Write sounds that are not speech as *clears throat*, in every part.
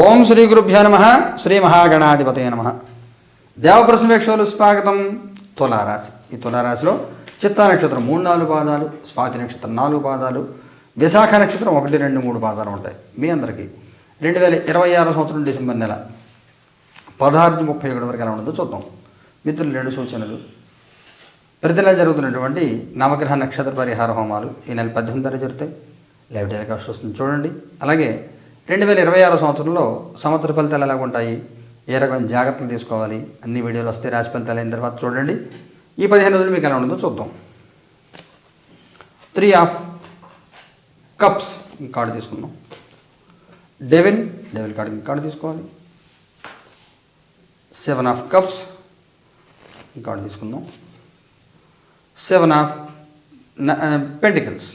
ఓం శ్రీ గురుభ్యో నమ. శ్రీ మహాగణాధిపతయ నమ. దేవప్రసవేక్షలు స్వాగతం. తులారాశి. ఈ తులారాశిలో చిత్తా నక్షత్రం మూడు నాలుగు పాదాలు స్వాతి నక్షత్రం నాలుగు పాదాలు విశాఖ నక్షత్రం ఒకటి రెండు మూడు పాదాలు ఉంటాయి. మీ అందరికీ రెండు వేల ఇరవై ఆరు సంవత్సరం డిసెంబర్ నెల పదహారు ముప్పై ఒకటి వరకు ఎలా ఉండదో చూద్దాం. మిత్రులు రెండు సూచనలు. ప్రతి నెల జరుగుతున్నటువంటి నవగ్రహ నక్షత్ర పరిహార హోమాలు ఈ నెల పద్దెనిమిది తారీఖు జరుగుతాయి. లైవ్ టెలికాస్ట్ వస్తుంది చూడండి. అలాగే రెండు వేల ఇరవై ఆరో సంవత్సరంలో సంవత్సర ఫలితాలు ఎలా ఉంటాయి? ఏ రకమైన జాగ్రత్తలు తీసుకోవాలి? అన్ని వీడియోలు వస్తే రాశి ఫలితాలు అయిన తర్వాత చూడండి. ఈ పదిహేను రోజులు మీకు ఎలా ఉంటుందో చూద్దాం. త్రీ ఆఫ్ కప్స్ ఈ కార్డు తీసుకుందాం. డెవిన్ డెవిల్ కార్డు ఈ కార్డు తీసుకోవాలి. సెవెన్ ఆఫ్ కప్స్ ఈ కార్డు తీసుకుందాం. Seven of pentacles.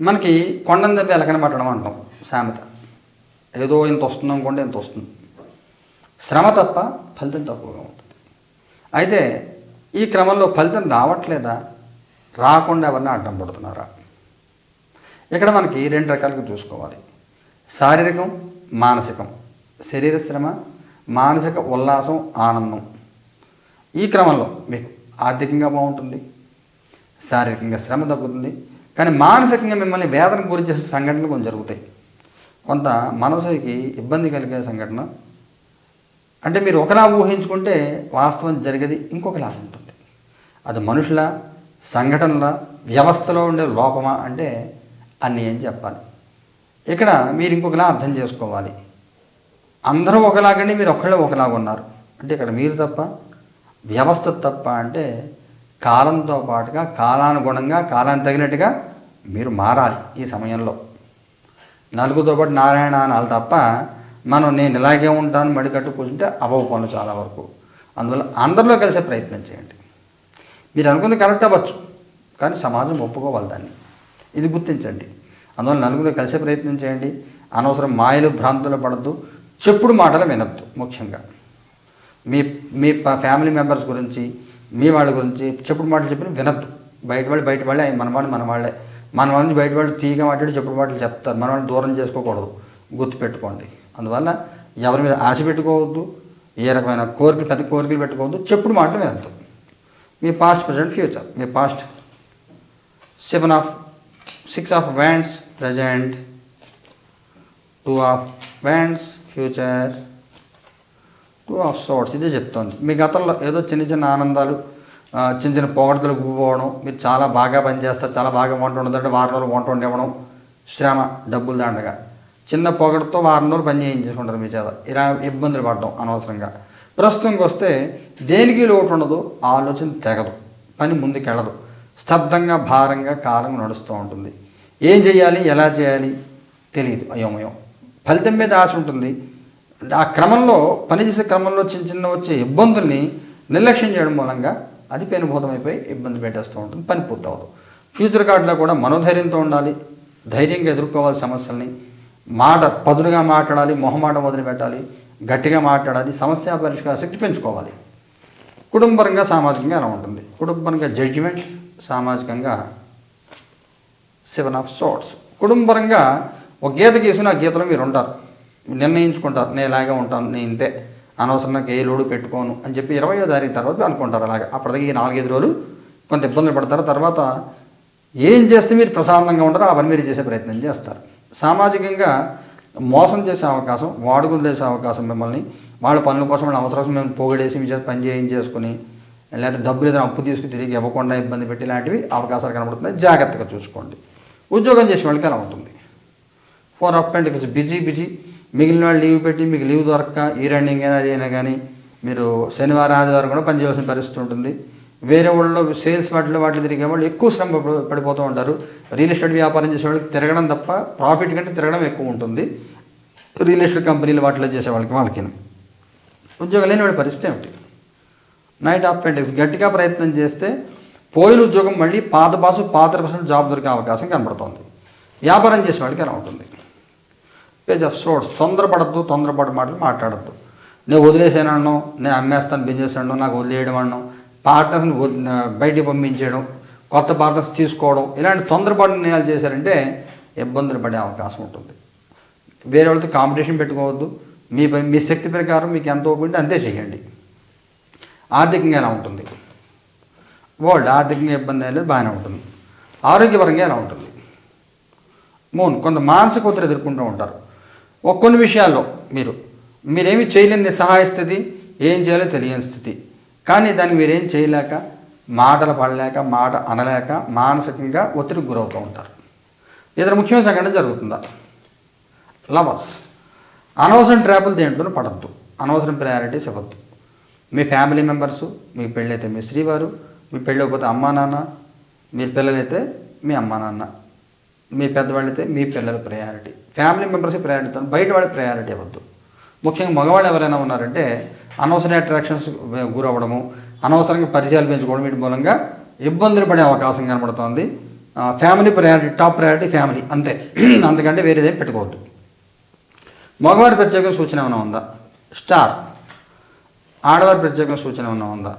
మనకి కొండను దెబ్బ ఎలకన పట్టడం అంటాం. సామెత. ఏదో ఇంత వస్తుంది అనుకోండి ఇంత వస్తుంది. శ్రమ తప్ప ఫలితం తక్కువగా ఉంటుంది. అయితే ఈ క్రమంలో ఫలితం రావట్లేదా? రాకుండా ఎవరిని అడ్డం పడుతున్నారా? ఇక్కడ మనకి రెండు రకాలుగా చూసుకోవాలి. శారీరకం మానసికం. శరీర శ్రమ మానసిక ఉల్లాసం ఆనందం. ఈ క్రమంలో మీకు ఆర్థికంగా బాగుంటుంది శారీరకంగా శ్రమ తగ్గుతుంది కానీ మానసికంగా మిమ్మల్ని వేదన గురి చేసే సంఘటనలు కొంచెం జరుగుతాయి. కొంత మనసుకి ఇబ్బంది కలిగే సంఘటన. అంటే మీరు ఒకలా ఊహించుకుంటే వాస్తవం జరిగేది ఇంకొకలా ఉంటుంది. అది మనుషుల సంఘటనల వ్యవస్థలో ఉండే లోపమా అంటే అన్నీ ఏం చెప్పాలి? ఇక్కడ మీరు ఇంకొకలా అర్థం చేసుకోవాలి. అందరూ ఒకలాగండి మీరు ఒక్కళ్ళే ఒకలాగా ఉన్నారు. అంటే ఇక్కడ మీరు తప్ప వ్యవస్థ తప్ప అంటే కాలంతో పాటుగా కాలానుగుణంగా కాలానికి తగినట్టుగా మీరు మారాలి ఈ సమయంలో. నలుగుతో పాటు నారాయణ అనాలి తప్ప మనం నేను ఇలాగే ఉంటాను మడి కట్టు కూర్చుంటే అవ్వవు పనులు చాలా వరకు. అందువల్ల అందరిలో కలిసే ప్రయత్నం చేయండి. మీరు అనుకుంది కరెక్ట్ అవ్వచ్చు కానీ సమాజం ఒప్పుకోవాలి దాన్ని. ఇది గుర్తించండి. అందువల్ల నలుగురు కలిసే ప్రయత్నం చేయండి. అనవసరం మాయలు భ్రాంతులు పడద్దు. చెప్పుడు మాటలు వినొద్దు ముఖ్యంగా. మీ మీ ప- ఫ్యామిలీ మెంబర్స్ గురించి మీ వాళ్ళ గురించి చెప్పుడు మాటలు చెప్పిన వినద్దు. బయట వాళ్ళు బయట వాళ్ళే మన వాళ్ళు మన వాళ్ళే. మన వాళ్ళ బయట వాళ్ళు తీగ మాట్లాడి చెప్పుడు మాటలు చెప్తారు. మన వాళ్ళని దూరం చేసుకోకూడదు. గుర్తుపెట్టుకోండి. అందువల్ల ఎవరి మీద ఆశ పెట్టుకోవద్దు. ఏ రకమైన కోరికలు పెద్ద కోరికలు పెట్టుకోవద్దు. చెప్పుడు మాటలు వినద్దు మీ past present future me past seven of six of wands present two of wands future two of swords ఇదే చెప్తోంది. మీ గతంలో ఏదో చిన్న చిన్న ఆనందాలు చిన్న చిన్న పొగడతలు పోవడం మీరు చాలా బాగా పనిచేస్తారు చాలా బాగా వంట ఉండదంటే వారం రోజులు వంట వండివ్వడం శ్రమ డబ్బులు దాండగా. చిన్న పొగడతో వారం రోజులు పని చేయించుకుంటారు మీ చేత. ఇలా ఇబ్బందులు పడడం అనవసరంగా. ప్రస్తుతంకి వస్తే దేనికి లోటు ఉండదు ఆలోచన తెగదు పని ముందుకెళ్ళదు. స్తబ్దంగా భారంగా కాలం నడుస్తూ ఉంటుంది. ఏం చేయాలి ఎలా చేయాలి తెలియదు అయోమయం. ఫలితం మీద ఆశ ఉంటుంది. ఆ క్రమంలో పనిచేసే క్రమంలో చిన్న చిన్న వచ్చే ఇబ్బందుల్ని నిర్లక్ష్యం చేయడం మూలంగా అది పెనుభూతమైపోయి ఇబ్బంది పెట్టేస్తూ ఉంటుంది పని పూర్తవదు. ఫ్యూచర్ కార్డులో కూడా మనోధైర్యంతో ఉండాలి ధైర్యంగా ఎదుర్కోవాలి సమస్యల్ని మాట పదులుగా మాట్లాడాలి మొహమాట వదిలిపెట్టాలి గట్టిగా మాట్లాడాలి సమస్య పరిష్కార శక్తి పెంచుకోవాలి. కుటుంబరంగా సామాజికంగా ఎలా ఉంటుంది. కుటుంబరంగా జడ్జిమెంట్ సామాజికంగా సెవెన్ ఆఫ్ సోట్స్ కుటుంబరంగా ఒక గీత గీసిన ఆ గీతలో మీరు ఉంటారు నిర్ణయించుకుంటారు నేను ఇలాగే ఉంటాను నేను ఇంతే. అనవసరంగా ఏ లోడు పెట్టుకోను అని చెప్పి ఇరవయో తారీఖు తర్వాత అనుకుంటారు. అలాగే. అప్పటికి ఈ నాలుగైదు రోజులు కొంత ఇబ్బందులు పడతారు. తర్వాత ఏం చేస్తే మీరు ప్రశాంతంగా ఉంటారో అవన్నీ మీరు చేసే ప్రయత్నం చేస్తారు. సామాజికంగా మోసం చేసే అవకాశం వాడుకలు చేసే అవకాశం మిమ్మల్ని వాళ్ళ పనుల కోసం వాళ్ళ అవసరం మేము పోగడేసి మీ చేత పని చేయించేసుకుని లేకపోతే డబ్బులు ఏదైనా అప్పు తీసుకుని తిరిగి ఇవ్వకుండా ఇబ్బంది పెట్టి ఇలాంటివి అవకాశాలు కనబడుతున్నాయి. జాగ్రత్తగా చూసుకోండి. ఉద్యోగం చేసే వాళ్ళకి అలా ఉంటుంది. Four up and busy busy. మిగిలిన వాళ్ళు లీవ్ పెట్టి మీకు లీవ్ దొరక్క ఈ రన్నింగ్ అయినా అది అయినా కానీ మీరు శనివారం ఆదివారం కూడా పనిచేయాల్సిన పరిస్థితి ఉంటుంది. వేరే వాళ్ళు సేల్స్ వాటిలో వాటిలో తిరిగే వాళ్ళు ఎక్కువ శ్రమ పడిపోతూ ఉంటారు. రియల్ ఎస్టేట్ వ్యాపారం చేసే వాళ్ళకి తిరగడం తప్ప ప్రాఫిట్ కంటే తిరగడం ఎక్కువ ఉంటుంది. రియల్ ఎస్టేట్ కంపెనీలు వాటిలో చేసే వాళ్ళకి వాళ్ళకి ఉద్యోగం లేని వాడి పరిస్థితి ఏమిటి? నైట్ ఆఫ్ పెయింటింగ్స్ గట్టిగా ప్రయత్నం చేస్తే పోయిన ఉద్యోగం మళ్ళీ పాత బాసు పాత జాబ్ దొరికే అవకాశం కనబడుతోంది. వ్యాపారం చేసే వాళ్ళకి ఎలా ఉంటుంది? పేజ్ ఆఫ్ సోర్స్ తొందరపడద్దు తొందరపడి మాటలు మాట్లాడద్దు. నేను వదిలేసానన్నాను నేను అమ్మేస్తాను బిజినెస్ అనడం నాకు వదిలేయడం అనడం పార్ట్నర్స్ని బయటికి పంపించేయడం కొత్త పార్ట్నర్స్ తీసుకోవడం ఇలాంటి తొందరపాటు నిర్ణయాలు చేశారంటే ఇబ్బందులు పడే అవకాశం ఉంటుంది. వేరే వాళ్ళతో కాంపిటీషన్ పెట్టుకోవద్దు. మీ మీ శక్తి ప్రకారం మీకు ఎంత ఉంటే అంతే చేయండి. ఆర్థికంగా ఎలా ఉంటుంది? వరల్డ్ ఆర్థికంగా ఇబ్బంది అనేది బాగానే ఉంటుంది. ఆరోగ్యపరంగా ఎలా ఉంటుంది? మూన్ కొంత మానసిక ఒత్తిడి ఎదుర్కొంటూ ఉంటారు. కొన్ని విషయాల్లో మీరు మీరేమి చేయలేని సహాయ ఏం చేయాలో తెలియని స్థితి. కానీ దాన్ని మీరేం చేయలేక మాటలు పడలేక మాట అనలేక మానసికంగా ఒత్తిడికి గురవుతూ ఉంటారు. ఇతర ముఖ్యమైన సంఘటన జరుగుతుందా? లవర్స్ అనవసరం ట్రాపులు దేంట్లోనూ పడద్దు. అనవసరం ప్రయారిటీస్ ఇవ్వద్దు. మీ ఫ్యామిలీ మెంబర్సు మీ పెళ్ళైతే మీ శ్రీవారు మీ పెళ్ళి అయిపోతే అమ్మా నాన్న మీ పిల్లలైతే మీ అమ్మా నాన్న. మీ పెద్దవాళ్ళైతే మీ పిల్లల ప్రయారిటీ ఫ్యామిలీ మెంబర్స్ ప్రయారిటీ బయట వాళ్ళకి ప్రయారిటీ ఇవ్వద్దు. ముఖ్యంగా మగవాళ్ళు ఎవరైనా ఉన్నారంటే అనవసర అట్రాక్షన్స్ గురవ్వడము అనవసరంగా పరిచయాలు పెంచుకోవడం వీటి మూలంగా ఇబ్బందులు పడే అవకాశం కనబడుతోంది. Family priority top priority family అంతే. *clears throat* అంతకంటే వేరేదేం పెట్టుకోవద్దు. మగవారి ప్రత్యేక సూచన ఏమైనా ఉందా? స్టార్ ఆడవారి ప్రత్యేక సూచన ఏమైనా ఉందా?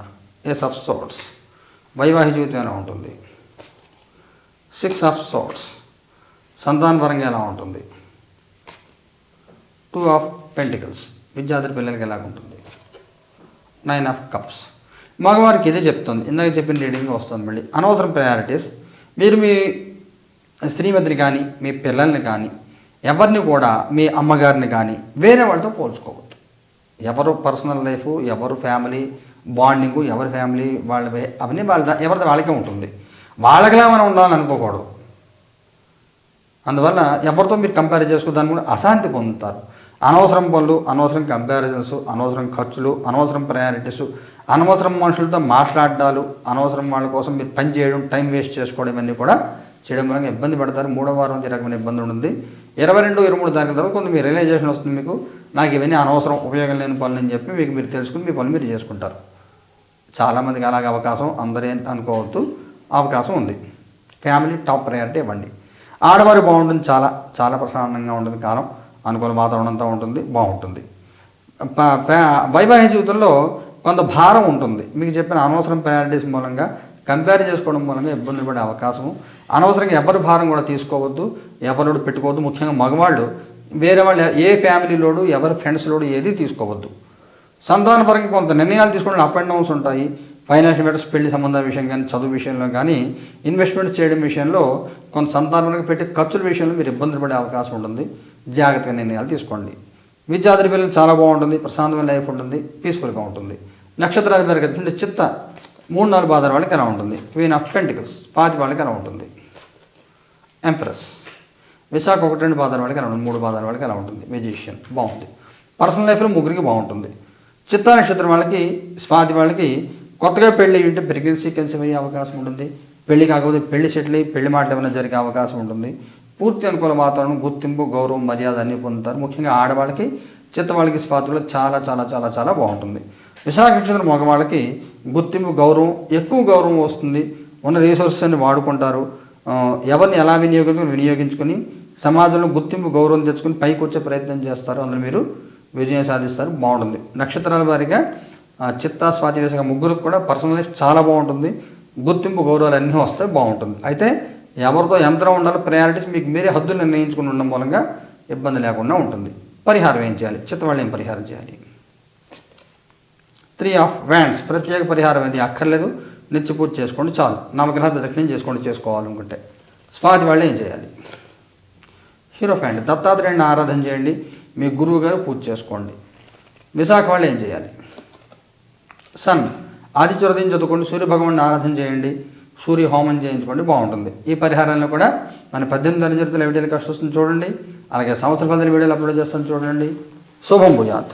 ఎస్ ఆఫ్ సోర్ట్స్ వైవాహిక జీవితం ఏమైనా ఉంటుంది? సిక్స్ ఆఫ్ సోర్ట్స్ సంతానపరంగా ఎలా ఉంటుంది. టూ ఆఫ్ పెంటికల్స్ విద్యార్థి పిల్లలకి ఎలా ఉంటుంది? నైన్ ఆఫ్ కప్స్ మగవారికి ఇదే చెప్తుంది. ఇందాక చెప్పిన రీడింగ్ వస్తుంది మళ్ళీ. అనవసరం ప్రయారిటీస్ మీరు మీ శ్రీమతిని కానీ మీ పిల్లల్ని కానీ ఎవరిని కూడా మీ అమ్మగారిని కానీ వేరే వాళ్ళతో పోల్చుకోవద్దు. ఎవరు పర్సనల్ లైఫ్ ఎవరు ఫ్యామిలీ బాండింగ్ ఎవరి ఫ్యామిలీ వాళ్ళ అవన్నీ వాళ్ళ ఎవరిది వాళ్ళకే ఉంటుంది. వాళ్ళకిలా మనం ఉండాలని అనుకోకూడదు అందువల్ల ఎవరితో మీరు కంపేర్ చేసుకో దాని కూడా అశాంతి పొందుతారు. అనవసరం పనులు అనవసరం కంపారిజన్స్ అనవసరం ఖర్చులు అనవసరం ప్రయారిటీస్ అనవసరం మనుషులతో మాట్లాడాలు అనవసరం వాళ్ళ కోసం మీరు పని చేయడం టైం వేస్ట్ చేసుకోవడం ఇవన్నీ కూడా చేయడం మూలంగా ఇబ్బంది పడతారు. మూడో వారం ఈ రకమైన ఇబ్బంది ఉంటుంది. ఇరవై రెండు ఇరవై మూడు తారీఖు తర్వాత కొంత మీ రియలైజేషన్ వస్తుంది మీకు. నాకు ఇవన్నీ అనవసరం ఉపయోగం లేని పనులు అని చెప్పి మీకు మీరు తెలుసుకుని మీ పనులు మీరు చేసుకుంటారు. చాలామందికి అలాగే అవకాశం అందరూ అనుకోవద్దు అవకాశం ఉంది. ఫ్యామిలీ టాప్ ప్రయారిటీ ఇవ్వండి. ఆడవారు బాగుంటుంది చాలా చాలా ప్రశాంతంగా ఉంటుంది కాలం. అనుకూల వాతావరణం అంతా ఉంటుంది బాగుంటుంది. వైవాహిక జీవితంలో కొంత భారం ఉంటుంది. మీకు చెప్పిన అనవసరం ప్రయారిటీస్ మూలంగా కంపేర్ చేసుకోవడం మూలంగా ఇబ్బందులు పడే అవకాశం. అనవసరంగా ఎవరి భారం కూడా తీసుకోవద్దు ఎవరు పెట్టుకోవద్దు. ముఖ్యంగా మగవాళ్ళు వేరే వాళ్ళు ఏ ఫ్యామిలీలోడు ఎవరి ఫ్రెండ్స్లోడు ఏది తీసుకోవద్దు. సంతానపరంగా కొంత నిర్ణయాలు తీసుకోవడం అప్ అండ్ డౌన్స్ ఉంటాయి. ఫైనాన్షియల్ మ్యాటర్స్ పెళ్ళి సంబంధం విషయం కానీ చదువు విషయంలో కానీ ఇన్వెస్ట్మెంట్స్ చేయడం విషయంలో కొంత సంతానపరంగా పెట్టే ఖర్చుల విషయంలో మీరు ఇబ్బందులు పడే అవకాశం ఉంటుంది. జాగ్రత్తగా నిర్ణయాలు తీసుకోండి. విద్యార్థి పిల్లలు చాలా బాగుంటుంది ప్రశాంతమైన లైఫ్ ఉంటుంది పీస్ఫుల్గా ఉంటుంది. నక్షత్రాల పేరు కదంటే చిత్త మూడు నాలుగు బాధల వాళ్ళకి ఎలా ఉంటుంది? క్వీన్ ఆఫ్ పెంటికల్స్ పాతి వాళ్ళకి ఎలా ఉంటుంది? ఎంప్రెస్ విశాఖ ఒకటి రెండు బాధల వాళ్ళకి ఎలా ఉంటుంది? మూడు బాధల వాళ్ళకి ఎలా ఉంటుంది? మెజిషియన్ బాగుంది. పర్సనల్ లైఫ్లో ముగ్గురికి బాగుంటుంది. చిత్తా నక్షత్రం వాళ్ళకి స్వాతి వాళ్ళకి కొత్తగా పెళ్ళి ఉంటే ప్రెగ్నెన్సీ కన్సీవ్ అయ్యే అవకాశం ఉంటుంది. పెళ్ళి కాకపోతే పెళ్ళి సెటిల్ అయ్యి పెళ్ళి మాటలు ఏమైనా జరిగే అవకాశం ఉంటుంది. పూర్తి అనుకూల వాతావరణం గుర్తింపు గౌరవం మర్యాద అన్నీ పొందుతారు. ముఖ్యంగా ఆడవాళ్ళకి చిత్తవాళ్ళకి స్వాతులు చాలా చాలా చాలా చాలా బాగుంటుంది. విశాఖ నక్షత్రం మగవాళ్ళకి గుర్తింపు గౌరవం ఎక్కువ గౌరవం వస్తుంది. ఉన్న రీసోర్సెస్ అన్ని వాడుకుంటారు. ఎవరిని ఎలా వినియోగించుకుని వినియోగించుకుని సమాజంలో గుర్తింపు గౌరవం తెచ్చుకుని పైకి వచ్చే ప్రయత్నం చేస్తారు. అందులో మీరు విజయం సాధిస్తారు. బాగుంటుంది. నక్షత్రాల వారిగా చిత్త చిత్తా స్వాతి వేసగా ముగ్గురికి కూడా పర్సనలైజ్ చాలా బాగుంటుంది. గుర్తింపు గౌరవాలు అన్నీ వస్తాయి బాగుంటుంది. అయితే ఎవరితో యంత్రం ఉండాలో ప్రయారిటీస్ మీకు మీరే హద్దులు నిర్ణయించుకుని ఉండడం మూలంగా ఇబ్బంది లేకుండా ఉంటుంది. పరిహారం ఏం చేయాలి? చిత్తవాళ్ళు ఏం పరిహారం చేయాలి? త్రీ ఆఫ్ వ్యాండ్స్ ప్రత్యేక పరిహారం అది అక్కర్లేదు. నిత్య పూజ చేసుకోండి చాలు. నవగ్రహ ప్రదక్షిణం చేసుకోండి చేసుకోవాలనుకుంటే. స్వాతి వాళ్ళు ఏం చేయాలి? హీరో ఫ్యాండ్ దత్తాత్రేయుని ఆరాధన చేయండి. మీ గురువు గారు పూజ చేసుకోండి. విశాఖ వాళ్ళు ఏం చేయాలి? సన్ ఆదిత్య హృదయం చదువుకోండి సూర్య భగవాన్ని ఆరాధన చేయండి సూర్య హోమం చేయించుకోండి బాగుంటుంది. ఈ పరిహారాలను కూడా మన పద్దెనిమిది తరగతుల వీడియోలు కష్టం వస్తుంది చూడండి. అలాగే సంవత్సర పదిహేను వీడియోలు అప్లోడ్ చేస్తాను చూడండి. శుభం భుజాత్